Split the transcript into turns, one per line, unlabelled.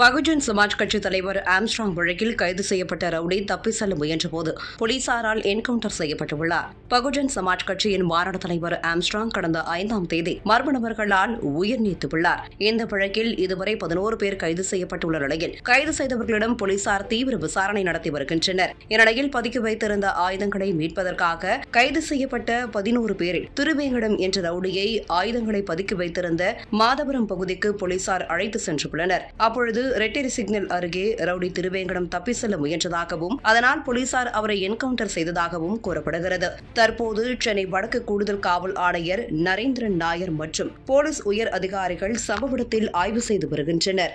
பகுஜன் சமாஜ் கட்சி தலைவர் ஆம்ஸ்ட்ராங் வழக்கில் கைது செய்யப்பட்ட ரவுடி தப்பி செல்ல முயன்றபோது போலீசாரால் என்கவுண்டர் செய்யப்பட்டுள்ளார். பகுஜன் சமாஜ் கட்சியின் மாநாடு தலைவர் ஆம்ஸ்ட்ராங் கடந்த ஐந்தாம் தேதி மர்ம நபர்களால் உயிர் நீத்துள்ளார். இந்த வழக்கில் இதுவரை பதினோரு பேர் கைது செய்யப்பட்டுள்ள நிலையில் கைது செய்தவர்களிடம் போலீசார் தீவிர விசாரணை நடத்தி வருகின்றனர். இந்நிலையில் பதுக்கி வைத்திருந்த ஆயுதங்களை மீட்பதற்காக கைது செய்யப்பட்ட பதினோரு பேரில் திருவேங்கடம் என்ற ரவுடியை ஆயுதங்களை பதுக்கி வைத்திருந்த மாதவரம் பகுதிக்கு போலீசார் அழைத்து சென்றுள்ளனர். அப்பொழுது ரெட்டேரி சிக்னல் அருகே ரவுடி திருவேங்கடம் தப்பி செல்ல முயன்றதாகவும் அதனால் போலீசார் அவரை என்கவுண்டர் செய்ததாகவும் கூறப்படுகிறது. தற்போது சென்னை வடக்கு கூடுதல் காவல் ஆணையர் நரேந்திரன் நாயர் மற்றும் போலீஸ் உயர் அதிகாரிகள் சம்பவ இடத்தில் ஆய்வு செய்து வருகின்றனர்.